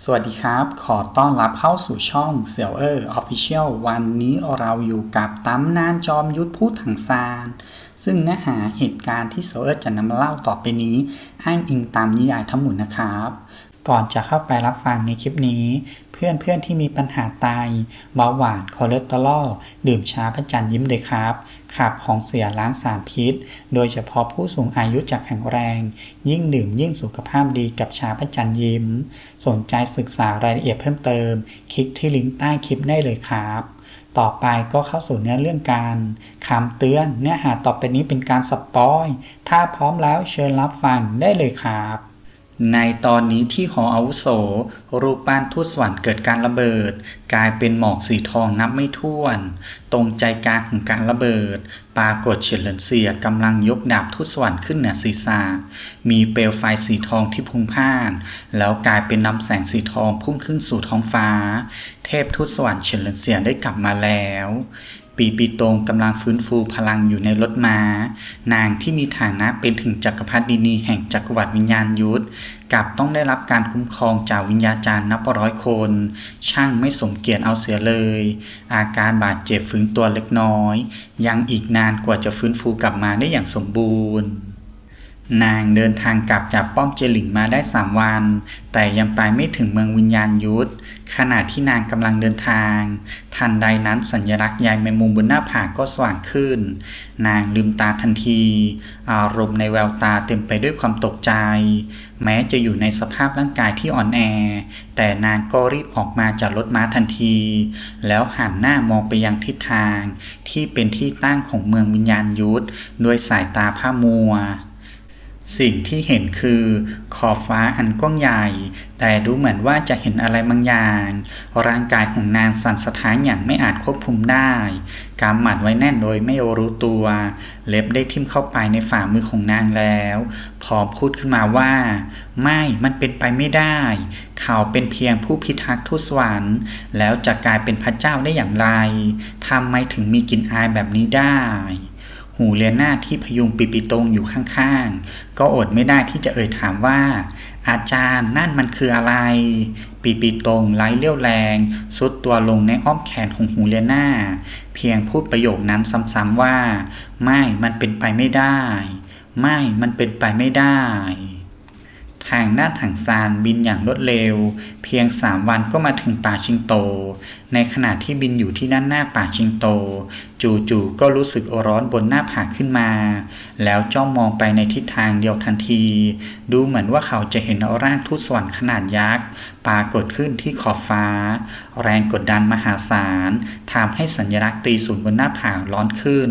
สวัสดีครับ ขอต้อนรับเข้าสู่ช่องเสี่ยวเออร์ออฟฟิเชียลวันนี้เราอยู่กับตำนานจอมยุทธพูดถังซาน ซึ่งเนื้อหาเหตุการณ์ที่เสี่ยวเออร์จะนำมาเล่าต่อไปนี้ อ้างอิงตามนิยายทั้งหมดนะครับ ก่อนจะเข้าไปรับฟังในคลิปนี้ เพื่อนเพื่อนๆที่มีปัญหาไตเบาหวานคอเลสเตอรอลดื่มชาพระจันทร์ยิ้มเลยครับ ขับของเสียล้างสารพิษ โดยเฉพาะผู้สูงอายุจะแข็งแรง ยิ่งดื่มยิ่งสุขภาพดีกับชาพระจันทร์ยิ้ม สนใจศึกษารายละเอียดเพิ่มเติม คลิกที่ลิงก์ใต้คลิปได้เลยครับต่อไปก็เข้าสู่เนื้อเรื่องการคำเตือนเนื้อหาต่อไปนี้เป็นการสปอย ถ้าพร้อมแล้วเชิญรับฟังได้เลยครับ ในตอนนี้ที่หออาวุโส รูปปั้นทูตสวรรค์เกิดการระเบิด กลายเป็นหมอกสีทองนับไม่ถ้วน ตรงใจกลางของการระเบิด ปรากฏเฉลินเสียกำลังยกดาบทูตสวรรค์ขึ้นเหนือศีรษะมีเปลวไฟสีทองที่พุ่งพ่าน แล้วกลายเป็นนำแสงสีทองพุ่งขึ้นสู่ท้องฟ้า เทพทูตสวรรค์เฉลินเสียได้กลับมาแล้ว ปีปีตรงกำลังฟื้นฟูพลังอยู่ในรถม้า นางที่มีฐานะเป็นถึงจักรพรรดินีแห่งจักรวรรดิวิญญาณยุทธกับต้องได้รับการคุ้มครองจากวิญญาจารย์นับร้อยคน ช่างไม่สมเกียรติเอาเสียเลย อาการบาดเจ็บฟื้นตัวเล็กน้อย ยังอีกนานกว่าจะฟื้นฟูกลับมาได้อย่างสมบูรณ์ นางเดินทางกลับจากป้อมเจหลิงมาได้สามวัน แต่ยังไปไม่ถึงเมืองวิญญาณยุทธ ขณะที่นางกำลังเดินทาง ทันใดนั้นสัญลักษณ์ใยแมงมุมบนหน้าผากก็สว่างขึ้น นางลืมตาทันที อารมณ์ในแววตาเต็มไปด้วยความตกใจ แม้จะอยู่ในสภาพร่างกายที่อ่อนแอ แต่นางก็รีบออกมาจากรถม้าทันที แล้วหันหน้ามองไปยังทิศทาง ที่เป็นที่ตั้งของเมืองวิญญาณยุทธด้วยสายตาผ้ามัว สิ่งที่เห็นคือขอบฟ้าอันกว้างใหญ่ แต่ดูเหมือนว่าจะเห็นอะไรบางอย่าง ร่างกายของนางสั่นสะท้านอย่างไม่อาจควบคุมได้กำหมัดไว้แน่นโดยไม่รู้ตัว เล็บได้ทิ่มเข้าไปในฝ่ามือของนางแล้วพร้อมพูดขึ้นมาว่า ไม่มันเป็นไปไม่ได้ เขาเป็นเพียงผู้พิทักษ์ทุตสวรรค์แล้วจะกลายเป็นพระเจ้าได้อย่างไรทำไมถึงมีกลิ่นอายแบบนี้ได้ หูเลียนาที่พยุงปิปิตงอยู่ข้างๆ ก็อดไม่ได้ที่จะเอ่ยถามว่า อาจารย์นั่นมันคืออะไรปีปีตงไร้เลี้ยวแรงสุดตัวลงในอ้อมแขนของหูเลียนาเพียงพูดประโยคนั้นซ้ำๆว่า ไม่มันเป็นไปไม่ได้ ไม่มันเป็นไปไม่ได้ ทางด้านถังซานบินอย่างรวดเร็ว เพียงสามวันก็มาถึงป่าชิงโต ในขณะที่บินอยู่ที่ด้านหน้าป่าชิงโต จู่ๆก็รู้สึกร้อนบนหน้าผากขึ้นมา แล้วจ้องมองไปในทิศทางเดียวทันที ดูเหมือนว่าเขาจะเห็นร่างทูตสวรรค์ขนาดยักษ์ปรากฏขึ้นที่ขอบฟ้า แรงกดดันมหาศาลทำให้สัญลักษณ์ตีศูนย์บนหน้าผากร้อนขึ้น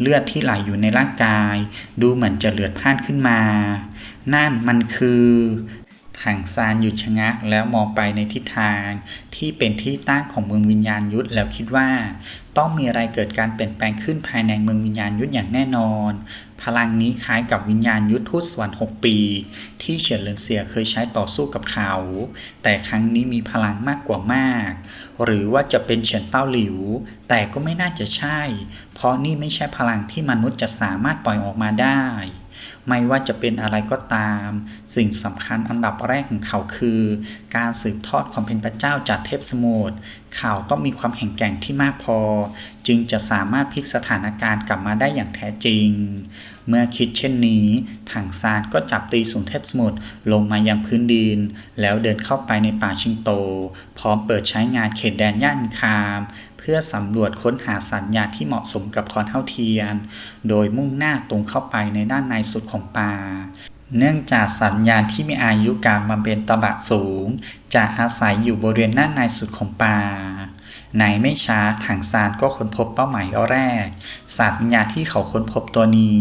เลือดที่ไหลอยู่ในร่างกาย ดูเหมือนจะเลือดพ่านขึ้นมา นั่นมันคือถังซานหยุดชะงักแล้วมองไปในทิศทาง ที่เป็นที่ตั้งของเมืองวิญญาณยุทธแล้วคิดว่า ต้องมีอะไรเกิดการเปลี่ยนแปลงขึ้นภายในเมืองวิญญาณยุทธอย่างแน่นอน พลังนี้คล้ายกับวิญญาณยุทธทูตสวรรค์6ปี ที่เฉินเหลินเสียเคยใช้ต่อสู้กับเขา แต่ครั้งนี้มีพลังมากกว่ามาก หรือว่าจะเป็นเฉินเต้าหลิว แต่ก็ไม่น่าจะใช่ เพราะนี่ไม่ใช่พลังที่มนุษย์จะสามารถปล่อยออกมาได้ ไม่ว่าจะเป็นอะไรก็ตาม สิ่งสำคัญอันดับแรกของเขาคือ การสืบทอดความเป็นพระเจ้าจากเทพสมุทรเขาต้องมีความแข็งแกร่งที่มากพอ จึงจะสามารถพลิกสถานการณ์กลับมาได้อย่างแท้จริง เมื่อคิดเช่นนี้ ถังซานก็จับตีสูงเทพสมุทรลงมายังพื้นดิน แล้วเดินเข้าไปในป่าชิงโต พร้อมเปิดใช้งานเขตแดนย่านคาม เพื่อสำรวจค้นหาสัญญาที่เหมาะสมกับคอนเท่าเทียน โดยมุ่งหน้าตรงเข้าไปในด้านในสุดของป่าเนื่องจากสัญญาณที่มีอายุการบำเพ็ญตบะสูง จะอาศัยอยู่บริเวณด้านในสุดของป่า ในไม่ช้าถังซานก็ค้นพบเป้าหมายแรก สัตว์วิญญาณที่เขาค้นพบตัวนี้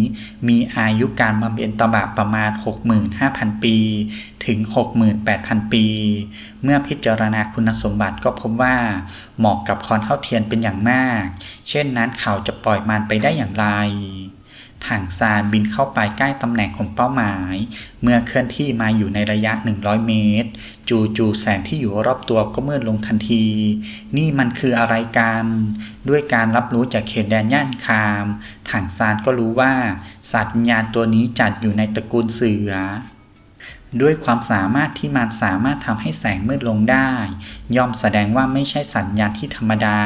มีอายุการบำเพ็ญตบะประมาณ 65,000 ปี ถึง 68,000 ปี เมื่อพิจารณาคุณสมบัติก็พบว่า เหมาะกับคอนเท่าเทียนเป็นอย่างมาก เช่นนั้นเขาจะปล่อยมันไปได้อย่างไร ถังซานบินเข้าไปใกล้ตำแหน่งของเป้าหมาย เมื่อเคลื่อนที่มาอยู่ในระยะ 100 เมตร จู่ๆแสงที่อยู่รอบตัวก็มืดลงทันที นี่มันคืออะไรกัน ด้วยการรับรู้จากเขตแดนย่านคาม ถังซานก็รู้ว่า สัตว์วิญญาณตัวนี้จัดอยู่ในตระกูลเสือด้วยความสามารถที่มันสามารถทำให้แสงมืดลงได้ ย่อมแสดงว่าไม่ใช่สัญญาณที่ธรรมดา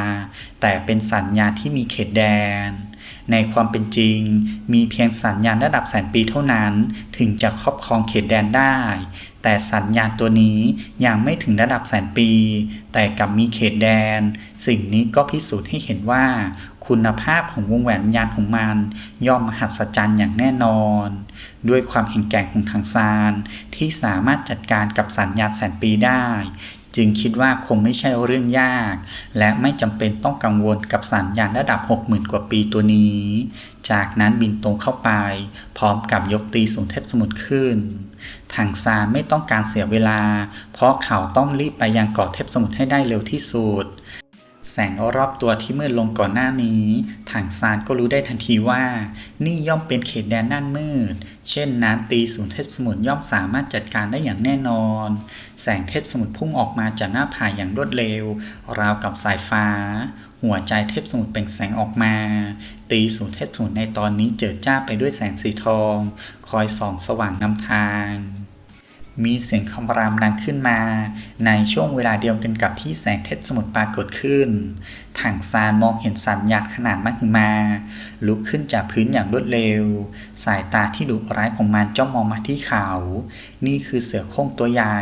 แต่เป็นสัญญาณที่มีเขตแดน ในความเป็นจริง มีเพียงสัญญาณระดับแสนปีเท่านั้น ถึงจะครอบครองเขตแดนได้ แต่สัญญาณตัวนี้ยังไม่ถึงระดับแสนปี แต่กลับมีเขตแดน สิ่งนี้ก็พิสูจน์ให้เห็นว่า คุณภาพของวงแหวนวิญญาณของมัน ย่อมมหัศจรรย์อย่างแน่นอน ด้วยความแข็งแกร่งของทางซานที่สามารถจัดการกับสัญญาณแสนปีได้ จึงคิดว่าคงไม่ใช่เรื่องยาก และไม่จำเป็นต้องกังวลกับสัญญาณระดับ 60,000 กว่าปีตัวนี้ จากนั้นบินตรงเข้าไป พร้อมกับยกตีสูงเทพสมุทรขึ้นทางซานไม่ต้องการเสียเวลา เพราะเขาต้องรีบไปยังเกาะเทพสมุทรให้ได้เร็วที่สุด แสงรอบตัวที่มืดลงก่อนหน้านี้ ทางซานก็รู้ได้ทันทีว่า นี่ย่อมเป็นเขตแดนด้านมืด เช่นนั้นตีศูนย์เทพสมุทรย่อมสามารถจัดการได้อย่างแน่นอน แสงเทพสมุทรพุ่งออกมาจากหน้าผาอย่างรวดเร็ว ราวกับสายฟ้า หัวใจเทพสมุทรเปล่งแสงออกมา ตีศูนย์เทพสมุทรในตอนนี้เจิดจ้าไปด้วยแสงสีทอง คอยส่องสว่างนำทาง มีเสียงคำรามดังขึ้นมาในช่วงเวลาเดียวกันกับที่แสงเทพสมุทรปรากฏขึ้น ถังซานมองเห็นสัญญาณขนาดมหึมา ลุกขึ้นจากพื้นอย่างรวดเร็ว สายตาที่ดุร้ายของมันจ้องมองมาที่เขา นี่คือเสือโคร่งตัวใหญ่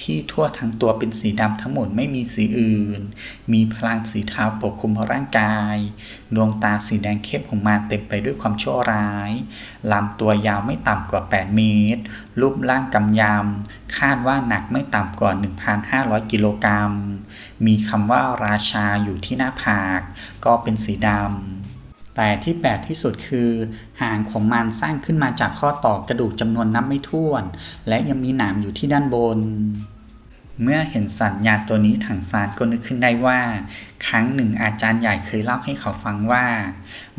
ที่ทั่วทั้งตัวเป็นสีดำทั้งหมดไม่มีสีอื่น มีพลังสีเทาปกคลุมร่างกาย ดวงตาสีแดงเข้มของมันเต็มไปด้วยความชั่วร้ายลำตัวยาวไม่ต่ำกว่า 8 เมตร รูปร่างกำยำ คาดว่าหนักไม่ต่ำกว่า1,500 กิโลกรัม มีคำว่าราชาอยู่ที่หน้าผาก ก็เป็นสีดำ แต่ที่แปลกที่สุดคือ หางของมันสร้างขึ้นมาจากข้อต่อกระดูกจำนวนนับไม่ถ้วน และยังมีหนามอยู่ที่ด้านบน เมื่อเห็นสัญญาณตัวนี้ถังซานก็นึกขึ้นได้ว่า ครั้งหนึ่งอาจารย์ใหญ่เคยเล่าให้เขาฟังว่า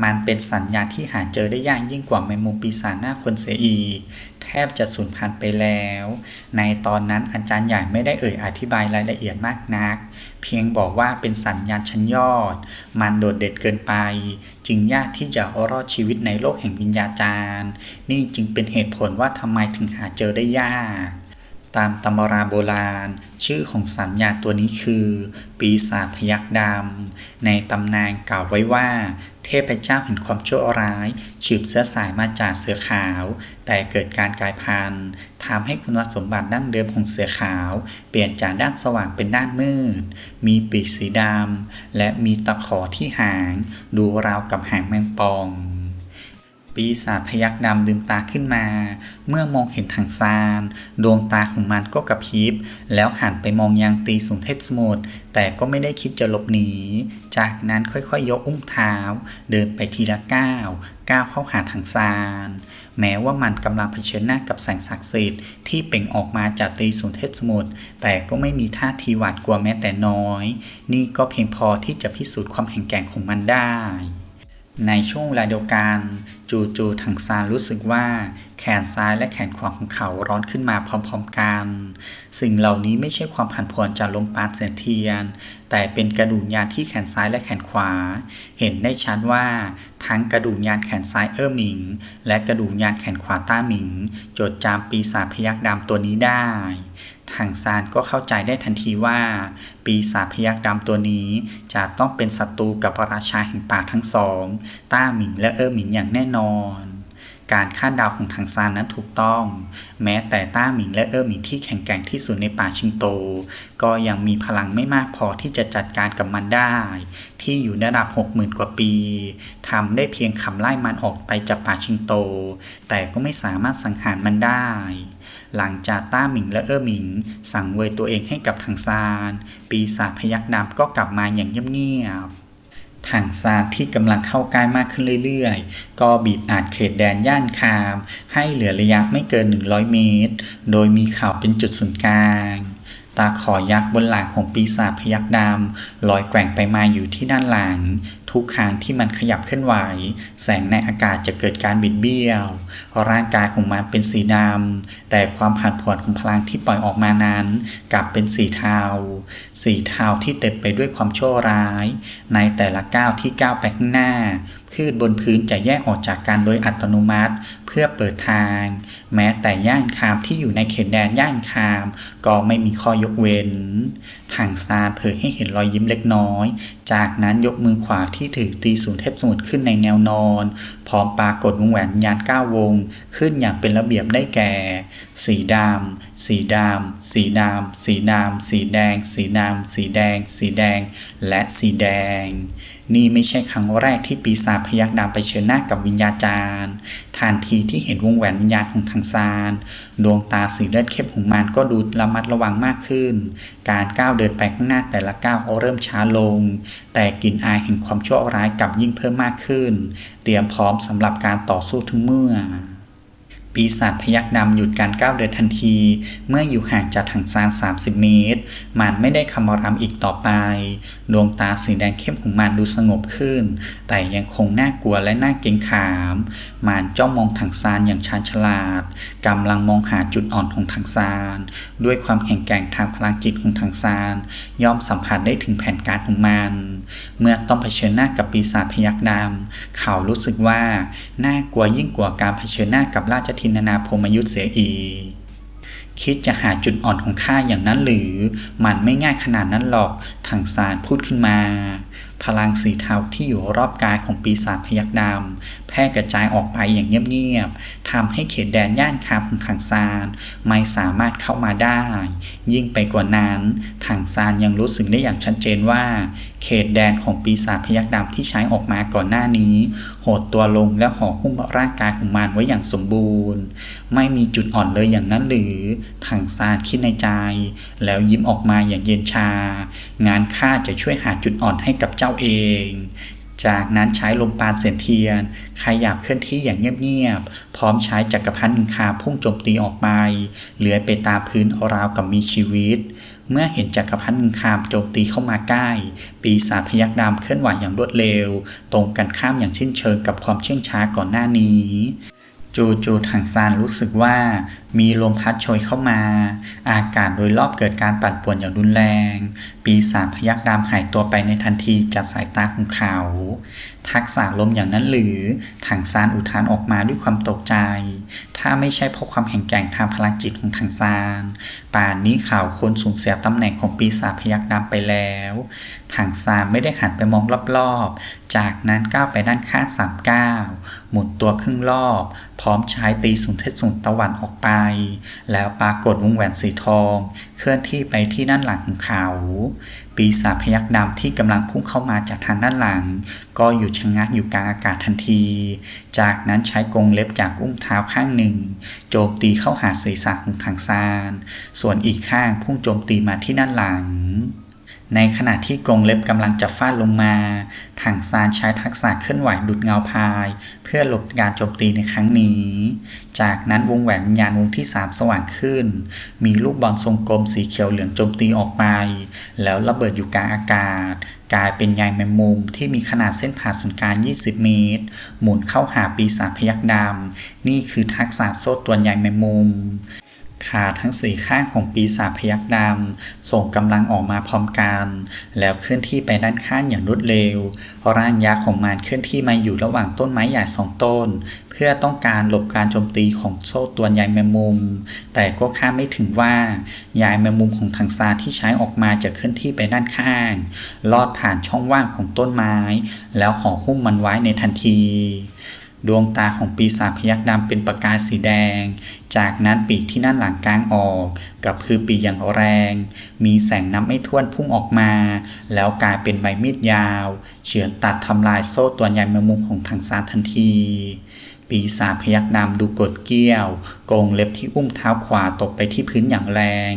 มันเป็นสัญญาณที่หาเจอได้ยากยิ่งกว่าแมงมุมปีศาจหน้าคนเสียอีกแทบจะสูญพันธุ์ไปแล้ว ในตอนนั้นอาจารย์ใหญ่ไม่ได้เอ่ยอธิบายรายละเอียดมากนัก เพียงบอกว่าเป็นสัญญาณชั้นยอด มันโดดเด่นเกินไป จึงยากที่จะรอดชีวิตในโลกแห่งวิญญาจารย์ นี่จึงเป็นเหตุผลว่าทำไมถึงหาเจอได้ยาก ตามตำราโบราณ ชื่อของสัญญาตัวนี้คือ ปีศาจพยักดำในตำนานกล่าวไว้ว่า เทพเจ้าแห่งความชั่วร้ายสืบเสื้อสายมาจากเสือขาว แต่เกิดการกลายพันธุ์ทำให้คุณสมบัติดั้งเดิมของเสือขาว เปลี่ยนจากด้านสว่างเป็นด้านมืด มีปีกสีดำและมีตะขอที่หาง ดูราวกับหางแมงปอง ปีศาจพยักดำลืมตาขึ้นมา เมื่อมองเห็นถังซาน ดวงตาของมันก็กระพริบ แล้วหันไปมองยังตีสูงเทพสมุทรแต่ก็ไม่ได้คิดจะหลบหนี จากนั้นค่อยๆยกอุ้งเท้า เดินไปทีละก้าว ก้าวเข้าหาถังซาน แม้ว่ามันกำลังเผชิญหน้ากับแสงศักดิ์สิทธิ์ที่เปล่งออกมาจากตีสูงเทพสมุทรแต่ก็ไม่มีท่าทีหวาดกลัวแม้แต่น้อย นี่ก็เพียงพอที่จะพิสูจน์ความแข็งแกร่งของมันได้ ในช่วงเวลาเดียวกัน จู่ๆถังซานรู้สึกว่า แขนซ้ายและแขนขวาของเขาร้อนขึ้นมาพร้อมๆกัน สิ่งเหล่านี้ไม่ใช่ความผันผวนจากลมปาณเสียนเทียน แต่เป็นกระดูกยานที่แขนซ้ายและแขนขวา เห็นได้ชัดว่า ทั้งกระดูกยานแขนซ้ายเอ้อหมิง และกระดูกยานแขนขวาต้าหมิง จดจำปีศาจพยักดำตัวนี้ได้ ทางซานก็เข้าใจได้ทันทีว่า ปีศาจพยักดำตัวนี้จะต้องเป็นศัตรูกับราชาแห่งป่าทั้งสอง ต้าหมิงและเออหมิงอย่างแน่นอน การคาดเดาของทางซานนั้นถูกต้อง แม้แต่ต้าหมิงและเออหมิงที่แข็งแกร่งที่สุดในป่าชิงโต ก็ยังมีพลังไม่มากพอที่จะจัดการกับมันได้ ที่อยู่ระดับ 60,000 กว่าปีทำได้เพียงขับไล่มันออกไปจากป่าชิงโต แต่ก็ไม่สามารถสังหารมันได้ หลังจากต้าหมิงและเออหมิง สั่งเวยตัวเองให้กับทางซาน ปีศาจพยักดำก็กลับมาอย่างเงียบๆทางซานที่กำลังเข้าใกล้มากขึ้นเรื่อยๆ ก็บีบอาจเขตแดนย่านคาม ให้เหลือระยะไม่เกิน 100 เมตร โดยมีเขาเป็นจุดศูนย์กลางาขอยักษ์บนหลังของปีศาจพยักดำลอยแกว่งไปมาอยู่ที่ด้านหลังททุกครั้งที่มันขยับเคลื่อนไหว แสงในอากาศจะเกิดการบิดเบี้ยว ร่างกายของมันเป็นสีดำ แต่ความผันผวนของพลังที่ปล่อยออกมานั้น กลับเป็นสีเทา สีเทาที่เต็มไปด้วยความชั่วร้าย ในแต่ละก้าวที่ก้าวไปข้างหน้า พืชบนพื้นจะแยกออกจากกันโดยอัตโนมัติ เพื่อเปิดทาง แม้แต่ย่านคามที่อยู่ในเขตแดนย่านคาม ก็ไม่มีข้อยกเว้น ถังซานเผยให้เห็นรอยยิ้มเล็กน้อย จากนั้นยกมือขวาที่ถือตีศูนย์เทพสมุทรขึ้นในแนวนอน พร้อมปรากฏวงแหวนวิญาณเก้าวง ขึ้นอย่างเป็นระเบียบได้แก่ สีดำ สีดำ สีดำ สีดำ สีแดง สีดำ สีแดง สีแดง และสีแดงนี่ไม่ใช่ครั้งแรกที่ปีศาจพยักดำไปเชิญหน้ากับวิญญาจารย์ทันทีที่เห็นวงแหวนวิญญาณของทางซาน ดวงตาสีเลือดเข้มของมันก็ดูระมัดระวังมากขึ้น การก้าวเดินไปข้างหน้าแต่ละก้าวเขาเริ่มช้าลง แต่กลิ่นอายแห่งความชั่วร้ายกลับยิ่งเพิ่มมากขึ้น เตรียมพร้อมสำหรับการต่อสู้ทุกเมื่อ ปีศาจพยักดำหยุดการก้าวเดินทันที เมื่ออยู่ห่างจากถังซาน 30 เมตร มันไม่ได้คำรามอีกต่อไป ดวงตาสีแดงเข้มของมันดูสงบขึ้น แต่ยังคงน่ากลัวและน่าเกรงขาม มันจ้องมองถังซานอย่างชาญฉลาดกำลังมองหาจุดอ่อนของถังซาน ด้วยความแข็งแกร่งทางพลังจิตของถังซาน ย่อมสัมผัสได้ถึงแผนการของมัน เมื่อต้องเผชิญหน้ากับปีศาจพยักดำเขารู้สึกว่าน่ากลัวยิ่งกว่าการเผชิญหน้ากับราชทินนาพรมยุทธเสียอีก คิดจะหาจุดอ่อนของข้าอย่างนั้นหรือ มันไม่ง่ายขนาดนั้นหรอกถังซานพูดขึ้นมา พลังสีเทาที่อยู่รอบกายของปีศาจพยักดำแพร่กระจายออกไปอย่างเงียบๆทำให้เขตแดนย่านคามของถังซานไม่สามารถเข้ามาได้ ยิ่งไปกว่านั้นถังซานยังรู้สึกได้อย่างชัดเจนว่า เขตแดนของปีศาจพยักดำที่ใช้ออกมาก่อนหน้านี้หดตัวลงและห่อหุ้มร่างกายของมันไว้อย่างสมบูรณ์ ไม่มีจุดอ่อนเลยอย่างนั้นหรือถังซานคิดในใจ แล้วยิ้มออกมาอย่างเย็นชา งานข้าจะช่วยหาจุดอ่อนให้กับเจ้าเอง จากนั้นใช้ลมปานเสียนเทียน ขยับเคลื่อนที่อย่างเงียบๆ พร้อมใช้จักรพรรดิคาพุ่งโจมตีออกไปเลื้อยไปตามพื้นราวกับมีชีวิต เมื่อเห็นจักรพรรดิคามโจมตีเข้ามาใกล้ ปีศาจพยักดำเคลื่อนไหวอย่างรวดเร็ว ตรงกันข้ามอย่างสิ้นเชิงกับความเชื่องช้าก่อนหน้านี้ จูจูถังซานรู้สึกว่ามีลมพัดโชยเข้ามา อากาศโดยรอบเกิดการปั่นป่วนอย่างรุนแรง ปีศาจพยักดำหายตัวไปในทันทีจากสายตาของเขา ทักษะลมอย่างนั้นหรือ ถังซานอุทานออกมาด้วยความตกใจ ถ้าไม่ใช่เพราะความแข็งแกร่งทางพลังจิตของถังซาน ป่านนี้ข่าวคนสูญเสียตำแหน่งของปีศาจพยักดำไปแล้ว ถังซานไม่ได้หันไปมองรอบๆ จากนั้นก้าวไปด้านข้างสามก้าวหมุนตัวครึ่งรอบ พร้อมใช้ตีศูนย์เทศศูนย์ตะวันออกไป แล้วปรากฏวงแหวนสีทอง เคลื่อนที่ไปที่ด้านหลังของเขา ปีศาจพยักดำที่กำลังพุ่งเข้ามาจากทางด้านหลัง ก็หยุดชะงักอยู่กลางอากาศทันที จากนั้นใช้กรงเล็บจากอุ้งเท้าข้างหนึ่ง โจมตีเข้าหาศีรษะของทางซาน ส่วนอีกข้างพุ่งโจมตีมาที่ด้านหลัง ในขณะที่กรงเล็บกำลังจะฟาดลงมา ถังซานใช้ทักษะเคลื่อนไหวดุดเงาพาย เพื่อหลบการโจมตีในครั้งนี้ จากนั้นวงแหวนวิญญาณวงที่ 3 สว่างขึ้น มีลูกบอลทรงกลมสีเขียวเหลืองโจมตีออกไป แล้วระเบิดอยู่กลางอากาศ กลายเป็นใยแมงมุมที่มีขนาดเส้นผ่าศูนย์กลาง 20 เมตร หมุนเข้าหาปีศาจพยักดำนี่คือทักษะโซ่ตัวนใยแมงมุม ขาทั้งสี่ข้างของปีศาจพยักดำส่งกำลังออกมาพร้อมกัน แล้วเคลื่อนที่ไปด้านข้างอย่างรวดเร็ว ร่างยักษ์ของมันเคลื่อนที่มาอยู่ระหว่างต้นไม้ใหญ่สองต้น เพื่อต้องการหลบการโจมตีของโซ่ตัวนใยแมงมุม แต่ก็คาดไม่ถึงว่าใยแมงมุมของทางซาที่ใช้ออกมาจะเคลื่อนที่ไปด้านข้าง ลอดผ่านช่องว่างของต้นไม้ แล้วห่อหุ้มมันไว้ในทันที ดวงตาของปีศาจพยักดำเป็นประกายสีแดง จากนั้นปีกที่ด้านหลังกลางออก กับคือปีกอย่างแรง มีแสงน้ำไม่ท่วนพุ่งออกมา แล้วกลายเป็นใบมีดยาว เฉือนตัดทำลายโซ่ตัวใยแมงมุมของทางซานทันที ปีศาจพยักดำดูกดเกี้ยว โกงเล็บที่อุ้มเท้าขวาตกไปที่พื้นอย่างแรง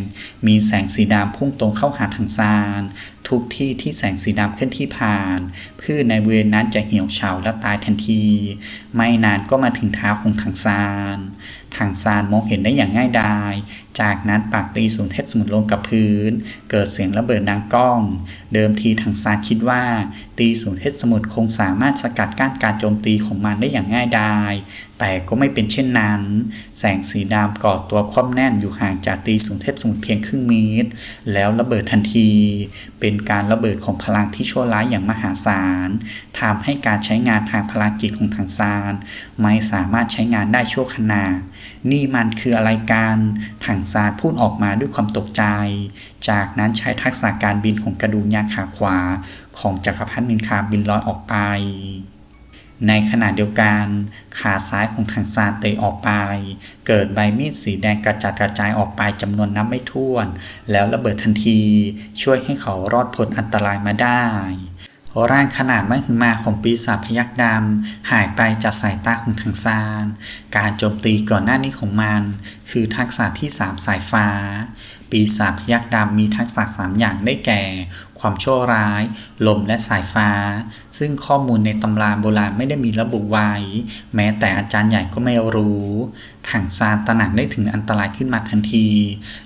มีแสงสีดำพุ่งตรงเข้าหาทางซาน ทุกที่ที่แสงสีดำเคลื่อนที่ผ่าน พืชในบริเวณนั้นจะเหี่ยวเฉาและตายทันที ไม่นานก็มาถึงเท้าของถังซานถังซานมองเห็นได้อย่างง่ายดาย จากนั้นปากตีศูนย์เทพสมุทรลงกับพื้น เกิดเสียงระเบิดดังก้อง เดิมทีถังซานคิดว่า ตีศูนย์เทพสมุทรคงสามารถสกัดกั้นการโจมตีของมันได้อย่างง่ายดาย แต่ก็ไม่เป็นเช่นนั้น แสงสีดำก่อตัวคว่ำแน่นอยู่ห่างจากตีศูนย์เทพสมุทรเพียงครึ่งเมตร แล้วระเบิดทันที เป็น็นการระเบิดของพลังที่ชั่วร้ายอย่างมหาศาลทำให้การใช้งานทางพลังจิตของถังซานไม่สามารถใช้งานได้ชั่วขณะ นี่มันคืออะไรกันถังซานพูดออกมาด้วยความตกใจ จากนั้นใช้ทักษะการบินของกระดูกยานขาขวา ของจักรพรรดิมินคาบินลอยออกไป ในขณะเดียวกันขาซ้ายของถังซานเตะออกไป เกิดใบมีดสีแดงกระจัดกระจายออกไปจำนวนนับไม่ถ้วน แล้วระเบิดทันที ช่วยให้เขารอดพ้นอันตรายมาได้ร่างขนาดมหึมาของปีศาจพยักดำหายไปจากสายตาของทังซาน การโจมตีก่อนหน้านี้ของมันคือทักษะที่ 3 สายฟ้า ปีศาจพยักดำมีทักษะ 3 อย่างได้แก่ ความชั่วร้าย ลมและสายฟ้า ซึ่งข้อมูลในตำราโบราณไม่ได้มีระบุไว้ แม้แต่อาจารย์ใหญ่ก็ไม่รู้ ถังซานตระหนักได้ถึงอันตรายขึ้นมาทันที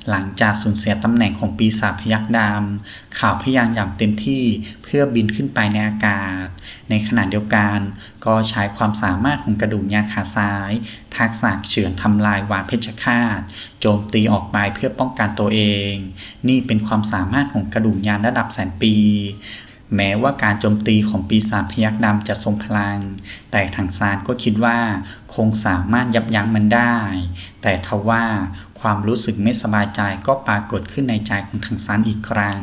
หลังจากสูญเสียตำแหน่งของปีศาจพยักดำข่าวพยายามอย่างเต็มที่เพื่อบินขึ้นไปในอากาศ ในขณะเดียวกันก็ใช้ความสามารถของกระดูกยานขาซ้าย ทักษะเฉือนทำลายวาเพชฌฆาต โจมตีออกไปเพื่อป้องกันตัวเอง นี่เป็นความสามารถของกระดูกยานระดับแสนปี แม้ว่าการโจมตีของปีศาจพยักดำจะทรงพลัง แต่ทางซานก็คิดว่า คงสามารถยับยั้งมันได้ แต่ทว่า ความรู้สึกไม่สบายใจก็ปรากฏขึ้นในใจของทางซานอีกครั้ง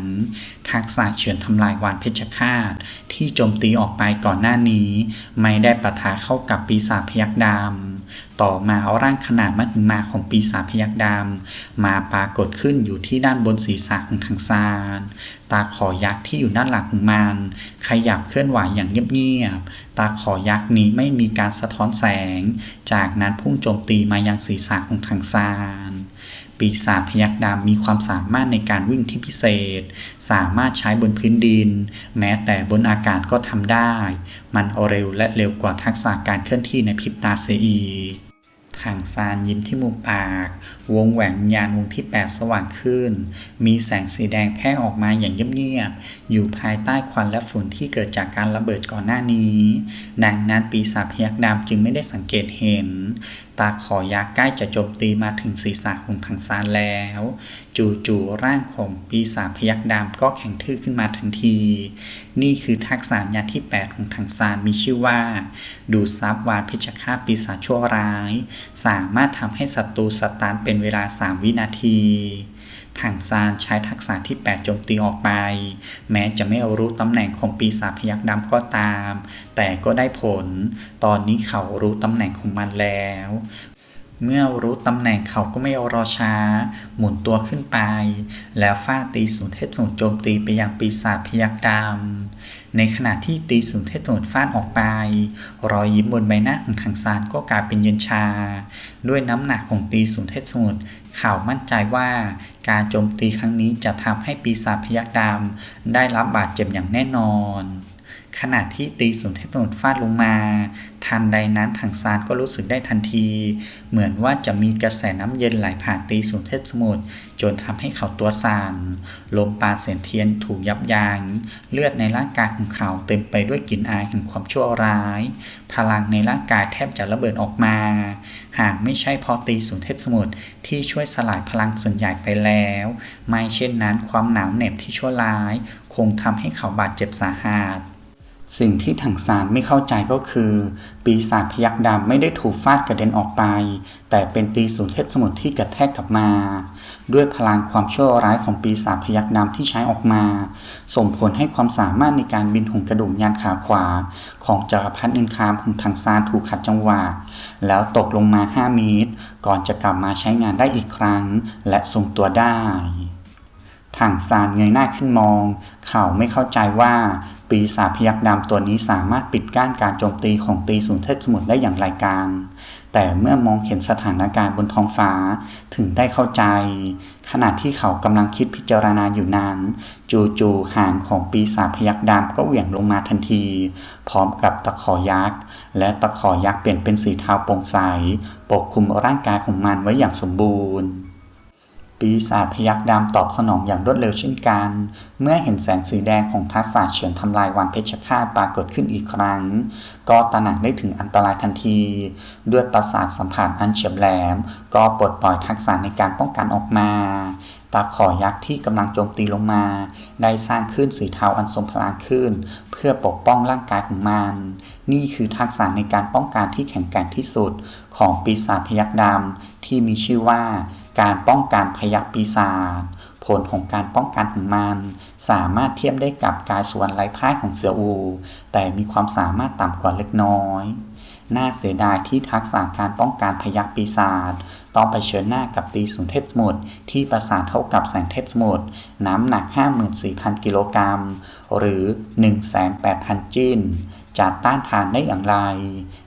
ทักษะเฉือนทำลายวานเพชฌฆาต ที่โจมตีออกไปก่อนหน้านี้ ไม่ได้ปะทะเข้ากับปีศาจพยักดำต่อมาเอาร่างขนาดมหึมาของปีศาจพยักดำมาปรากฏขึ้นอยู่ที่ด้านบนศีรษะของทางซานตาขอยักษ์ที่อยู่ด้านหลังของมันขยับเคลื่อนไหวอย่างเงียบๆตาขอยักษ์นี้ไม่มีการสะท้อนแสง จากนั้นพุ่งโจมตีมายังศีรษะของทางซาน ปีศาจพยักดำมีความสามารถในการวิ่งที่พิเศษ สามารถใช้บนพื้นดิน แม้แต่บนอากาศก็ทำได้ มันเร็วและเร็วกว่าทักษะการเคลื่อนที่ในพริบตาเสียอีกทางซานยิ้มที่มุมปาก วงแหวนวิญญาณวงที่ 8 สว่างขึ้น มีแสงสีแดงแพร่ออกมาอย่างเงียบๆ อยู่ภายใต้ควันและฝุ่นที่เกิดจากการระเบิดก่อนหน้านี้ ดังนั้นปีศาจพยักดำจึงไม่ได้สังเกตเห็น ตาขอยักษ์ใกล้จะโจมตีมาถึงศีรษะของทางซานแล้ว จู่ๆร่างของปีศาจพยักดำก็แข็งทื่อขึ้นมาทันที นี่คือทักษะญาณที่ 8 ของทางซานมีชื่อว่า ดูดซับวานเพชฆาตปีศาจชั่วร้าย สามารถทำให้ศัตรูสตาร์ทเป็นเวลา 3 วินาที ทางซานใช้ทักษะที่ 8 โจมตีออกไป แม้จะไม่รู้ตำแหน่งของปีศาจพยักดำก็ตาม แต่ก็ได้ผล ตอนนี้เขารู้ตำแหน่งของมันแล้ว เมื่อรู้ตำแหน่งเขาก็ไม่รอช้า หมุนตัวขึ้นไป แล้วฟาดตีศูนย์เทพศูนย์โจมตีไปยังปีศาจพยักดำ ในขณะที่ตีศูนย์เทศโนย์ฟาดออกไป รอยยิ้มบนใบหน้าของทางซานก็กลายเป็นเย็นชา ด้วยน้ำหนักของตีศูนย์เทศโนย์เขามั่นใจว่าการโจมตีครั้งนี้จะทำให้ปีศาจพยักดำได้รับบาดเจ็บอย่างแน่นอน ขณะที่ตีศูนย์เทพนุฟาดลงมา ทันใดนั้นทางซานก็รู้สึกได้ทันที เหมือนว่าจะมีกระแสน้ำเย็นไหลผ่านตีศูนย์เทพสมุทรจนทำให้เขาตัวสั่นลมปราเสียนเทียนถูกยับยัง้งเลือดในร่างกายของเขาเต็มไปด้วยกลิ่นอายแห่งความชั่วร้าย พลังในร่างกายแทบจะระเบิดออกมา หากไม่ใช่เพราะตีศูนย์เทพสมุทรที่ช่วยสลายพลังส่วนใหญ่ไปแล้ว ไม่เช่นนั้นความหนาวเหน็บที่ชั่วร้าย คงทำให้เขาบาดเจ็บสาหัส สิ่งที่ถังซานไม่เข้าใจก็คือ ปีศาจพยักดำไม่ได้ถูกฟาดกระเด็นออกไป แต่เป็นตีศูนย์เทพสมุทรที่กระแทกกลับมา ด้วยพลังความชั่วร้ายของปีศาจพยักดำที่ใช้ออกมา ส่งผลให้ความสามารถในการบินของกระดูกยานขาขวา ของจักรพรรดิอินคามของถังซานถูกขัดจังหวะ แล้วตกลงมา 5 เมตร ก่อนจะกลับมาใช้งานได้อีกครั้ง และทรงตัวได้ถังซานเงยหน้าขึ้นมอง เขาไม่เข้าใจว่า ปีศาจพยักดำตัวนี้สามารถปิดกั้นการโจมตีของตีศูนย์เทพสมุทรได้อย่างไรกันแต่เมื่อมองเห็นสถานการณ์บนท้องฟ้าถึงได้เข้าใจ ขณะที่เขากำลังคิดพิจารณาอยู่นั้น จู่ๆหางของปีศาจพยักดำก็เหวี่ยงลงมาทันที พร้อมกับตะขอยักษ์ และตะขอยักษ์เปลี่ยนเป็นสีเทาโปร่งใส ปกคลุมร่างกายของมันไว้อย่างสมบูรณ์ ปีศาจพยักดำตอบสนองอย่างรวดเร็วเช่นกัน เมื่อเห็นแสงสีแดงของทัศาเฉือนทำลายวันเพชรฆาตปรากฏขึ้นอีกครั้ง ก็ตระหนักได้ถึงอันตรายทันที ด้วยประสาทสัมผัสอันเฉียบแหลม ก็ปลดปล่อยทักษะในการป้องกันออกมา ตาขอยักษ์ที่กำลังโจมตีลงมา ได้สร้างคลื่นสีเทาอันทรงพลังขึ้น เพื่อปกป้องร่างกายของมัน นี่คือทักษะในการป้องกันที่แข็งแกร่งที่สุดของปีศาจพยักดำที่มีชื่อว่า การป้องกันพยักปีศาจผลของการป้องกันของมัน สามารถเทียบได้กับกายส่วนไร้พ่ายของเสืออู แต่มีความสามารถต่ำกว่าเล็กน้อย น่าเสียดายที่ทักษะการป้องกันพยักปีศาจต้องไปเชิญหน้ากับตีศูนย์เทพสมุทรที่ประสานเท่ากับแสงเทพสมุทรน้ำหนัก 54,000 กิโลกรัม หรือ 18,000 จิ้นจะต้านทานได้อย่างไร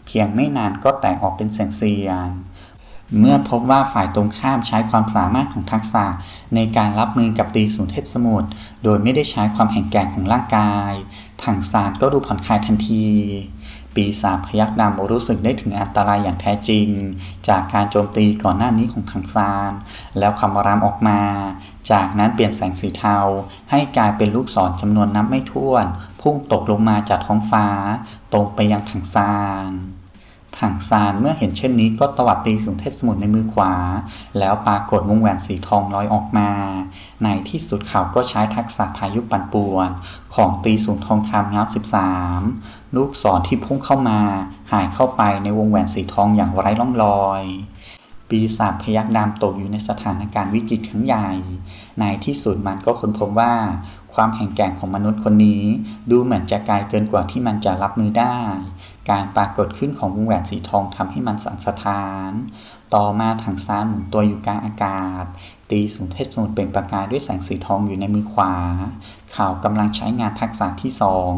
เพียงไม่นานก็แตกออกเป็นเสียงเมื่อพบว่าฝ่ายตรงข้ามใช้ความสามารถของทักษะ ในการรับมือกับตีศูนย์เทพสมุทรโดยไม่ได้ใช้ความแข็งแกร่งของร่างกาย ถังซานก็ดูผ่อนคลายทันที ปีศาจพยักดำรู้สึกได้ถึงอันตรายอย่างแท้จริง จากการโจมตีก่อนหน้านี้ของถังซาน แล้วคำรามออกมา จากนั้นเปลี่ยนแสงสีเทา ให้กลายเป็นลูกศรจำนวนนับไม่ถ้วน พุ่งตกลงมาจากท้องฟ้า ตรงไปยังถังซานถังซานเมื่อเห็นเช่นนี้ก็ตวัดตีสูงเทพสมุทรในมือขวา แล้วปรากฏวงแหวนสีทองลอยออกมา ในที่สุดเขาก็ใช้ทักษะพายุปั่นป่วน ของตีสูงทองคำงับ13 ลูกศรที่พุ่งเข้ามา หายเข้าไปในวงแหวนสีทองอย่างไร้ร่องรอย ปีศาจพยักดำตกอยู่ในสถานการณ์วิกฤตครั้งใหญ่ ในที่สุดมันก็ค้นพบว่า ความแข็งแกร่งของมนุษย์คนนี้ ดูเหมือนจะไกลเกินกว่าที่มันจะรับมือได้ การปรากฏขึ้นของวงแหวนสีทองทำให้มันสั่นสะท้าน ต่อมาถังซานหมุนตัวอยู่กลางอากาศ ตีสูงเทพสมุทรเปล่งประกายด้วยแสงสีทองอยู่ในมือขวาเขากำลังใช้งานทักษะที่สอง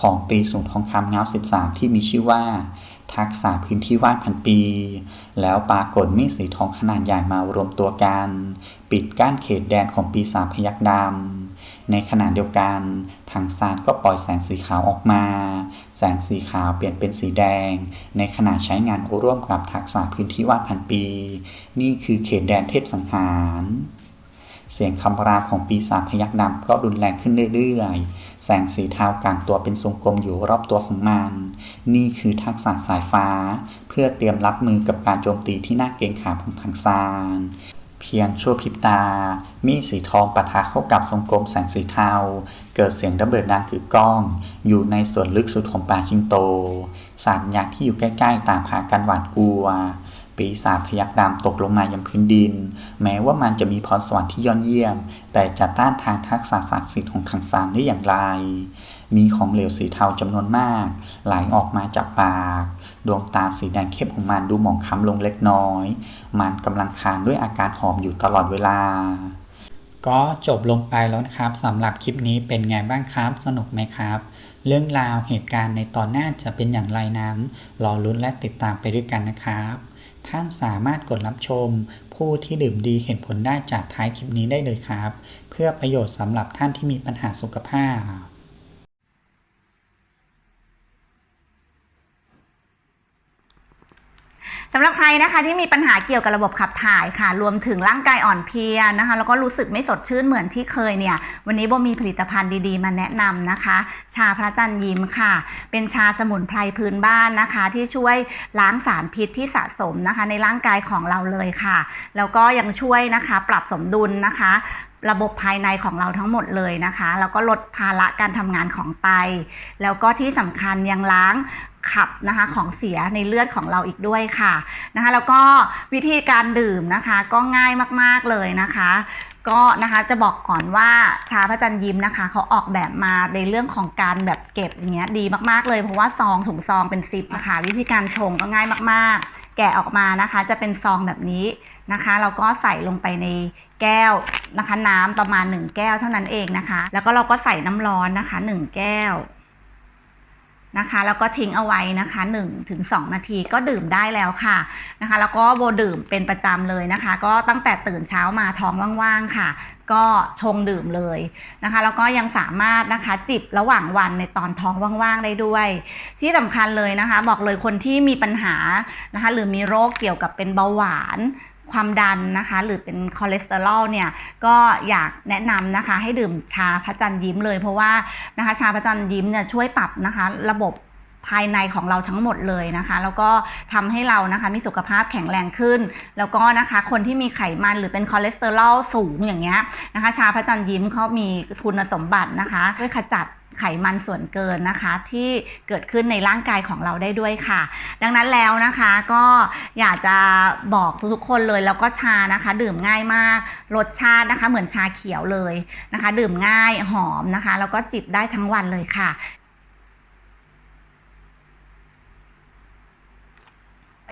ของตีสูงทองคำเงา13 ที่มีชื่อว่า ทักษะพื้นที่ว่างพันปี แล้วปรากฏมีสีทองขนาดใหญ่มารวมตัวกัน ปิดกั้นเขตแดนของปีศาจพยักดำ ในขณะเดียวกันถังซานก็ปล่อยแสงสีขาวออกมา แสงสีขาวเปลี่ยนเป็นสีแดง ในขณะใช้งานร่วมกับทักษะพื้นที่วางพันปี นี่คือเขตแดนเทพสังหารเสียงคำรามของปีศาจพยักดำก็รุนแรงขึ้นเรื่อยๆ แสงสีเทากางตัวเป็นทรงกลมอยู่รอบตัวของมัน นี่คือทักษะสายฟ้า เพื่อเตรียมรับมือกับการโจมตีที่น่าเกรงขามของถังซาน พียงชั่วพริบตา มีสีทองปะทะเข้ากับทรงกลมแสงสีเทา เกิดเสียงระเบิดดังกึกก้อง อยู่ในส่วนลึกสุดของป่าชิงโตสามยักษ์ที่อยู่ใกล้ๆต่างพากันหวาดกลัว ปีศาจพยักดำตกลงมายังพื้นดิน แม้ว่ามันจะมีพรสวรรค์ที่ยอดเยี่ยม แต่จะต้านทานทักษะศักดิ์สิทธิ์ของถังซานได้อย่างไร มีของเหลวสีเทาจำนวนมาก ไหลออกมาจากปาก ดวงตาสีแดงเข้มของมันดูหมองคล้ำลงเล็กน้อย มันกำลังคานด้วยอาการหอบอยู่ตลอดเวลา ก็จบลงไปแล้วนะครับสำหรับคลิปนี้เป็นไงบ้างครับ สนุกไหมครับ เรื่องราวเหตุการณ์ในตอนหน้าจะเป็นอย่างไรนั้นรอลุ้นและติดตามไปด้วยกันนะครับท่านสามารถกดรับชม ผู้ที่ดื่มดีเห็นผลได้จากท้ายคลิปนี้ได้เลยครับ เพื่อประโยชน์สำหรับท่านที่มีปัญหาสุขภาพ สำหรับใครนะคะที่มีปัญหาเกี่ยวกับระบบขับถ่ายค่ะ รวมถึงร่างกายอ่อนเพลียนะคะ แล้วก็รู้สึกไม่สดชื่นเหมือนที่เคยเนี่ย วันนี้โบมีผลิตภัณฑ์ดีๆ มาแนะนำนะคะ ชาพระจันทร์ยิ้มค่ะ เป็นชาสมุนไพรพื้นบ้านนะคะ ที่ช่วยล้างสารพิษที่สะสมนะคะ ในร่างกายของเราเลยค่ะ แล้วก็ยังช่วยนะคะปรับสมดุลนะคะระบบภายในของเราทั้งหมดเลยนะคะ แล้วก็ลดภาระการทำงานของไต แล้วก็ที่สำคัญยังล้าง ขับนะคะของเสียในเลือดของเราอีกด้วยค่ะนะคะแล้วก็วิธีการดื่มนะคะก็ง่ายมากๆเลยนะคะ ก็นะคะจะบอกก่อนว่าชาพระจันทร์ยิ้มนะคะเขาออกแบบมาในเรื่องของการแบบเก็บอย่างเงี้ยดีมากๆเลยเพราะว่าซองถุงซองเป็นซิปนะคะวิธีการชงก็ง่ายมากๆ แกะออกมานะคะ จะเป็นซองแบบนี้นะคะแล้วก็ใส่ลงไปในแก้วนะคะ น้ำประมาณ 1 แก้วเท่านั้นเองนะคะ แล้วก็เราก็ใส่น้ำร้อนนะคะ 1 แก้ว นะคะแล้วก็ทิ้งเอาไว้นะคะ1ถึง2นาทีก็ดื่มได้แล้วค่ะนะคะ แล้วก็โบดื่มเป็นประจำเลยนะคะ ก็ตั้งแต่ตื่นเช้ามาท้องว่างๆค่ะ ก็ชงดื่มเลยนะคะ แล้วก็ยังสามารถนะคะจิบระหว่างวันในตอนท้องว่างๆได้ด้วย ที่สำคัญเลยนะคะ บอกเลยคนที่มีปัญหานะคะ หรือมีโรคเกี่ยวกับเป็นเบาหวาน ความดันนะคะ หรือเป็นคอเลสเตอรอลเนี่ยก็อยากแนะนำนะคะ ให้ดื่มชาพระจันทร์ยิ้มเลย เพราะว่านะคะชาพระจันทร์ยิ้มเนี่ยช่วยปรับนะคะ ระบบภายในของเราทั้งหมดเลยนะคะ แล้วก็ทำให้เรานะคะมีสุขภาพแข็งแรงขึ้น แล้วก็นะคะคนที่มีไขมันหรือเป็นคอเลสเตอรอลสูงอย่างเงี้ยนะคะ ชาพระจันทร์ยิ้มเขามีคุณสมบัตินะคะ ช่วยขจัด ไขมันส่วนเกินนะคะที่เกิดขึ้นในร่างกายของเราได้ด้วยค่ะ ดังนั้นแล้วนะคะก็อยากจะบอกทุกๆคนเลยแล้วก็ชานะคะ ดื่มง่ายมากรสชาตินะคะเหมือนชาเขียวเลยนะคะ ดื่มง่ายหอมนะคะ แล้วก็จิบได้ทั้งวันเลยค่ะ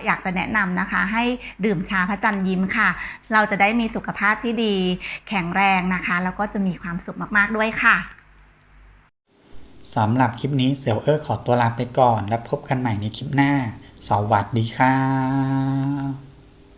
อยากจะแนะนำนะคะ ให้ดื่มชาพระจันทร์ยิ้มค่ะ เราจะได้มีสุขภาพที่ดี แข็งแรงนะคะ แล้วก็จะมีความสุขมาก ๆ ด้วยค่ะ สำหรับคลิปนี้เสี่ยวเออขอตัวลาไปก่อน แล้วพบกันใหม่ในคลิปหน้า สวัสดีครับ